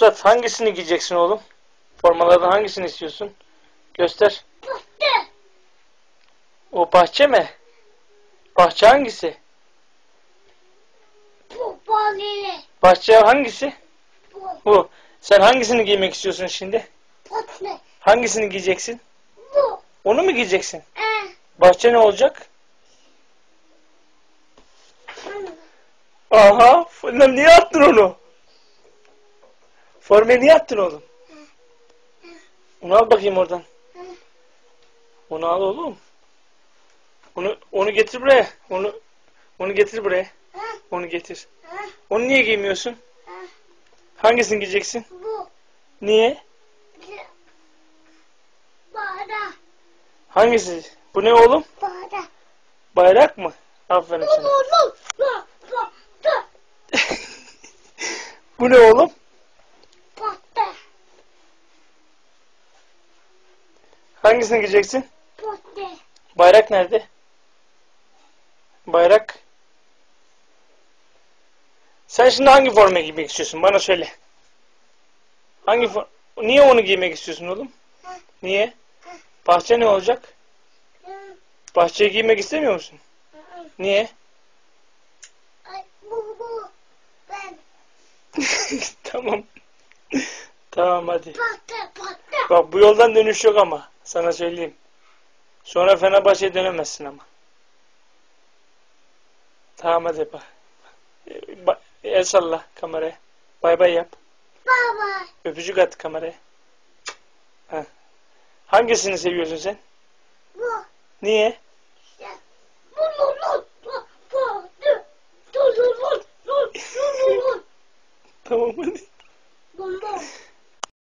Mahpusat hangisini giyeceksin oğlum? Formalardan hangisini istiyorsun? Göster. Bahçe. O bahçe mi? Bahçe hangisi? Bu balili. Bahçe hangisi? Bu. Bu. Sen hangisini giymek istiyorsun şimdi? Hangisini giyeceksin? Bu. Onu mu giyeceksin? Eh. Bahçe ne olacak? Aha. Niye attın onu? Formayı niye attın oğlum? Onu al bakayım oradan. Onu al oğlum. Onu onu getir buraya. Onu onu getir buraya. Onu getir. Onu niye giymiyorsun? Hangisini giyeceksin? Bu. Niye? Bağda. Hangisi? Bu ne oğlum? Bağda. Bayrak mı? Aferin sana. Bu ne oğlum? Bahçe. Hangisini giyeceksin? Bahçe. Bayrak nerede? Bayrak. Sen şimdi hangi forma giymek istiyorsun? Bana söyle. Hangi for- Niye onu giymek istiyorsun oğlum? Niye? Bahçe ne olacak? Bahçeyi giymek istemiyor musun? Niye? Ay, bu bu. Ben. tamam. tamam hadi. Bahçe. Bahçe. Bak bu yoldan dönüş yok ama. Sana söyleyeyim. Sonra Fenerbahçe'ye dönemezsin ama. Tamam hadi bak. El salla kameraya. Bay bay yap. Baba. Öpücük at kameraya. Ha. Hangisini seviyorsun sen? Bu. Niye? tamam hadi. Bonbon.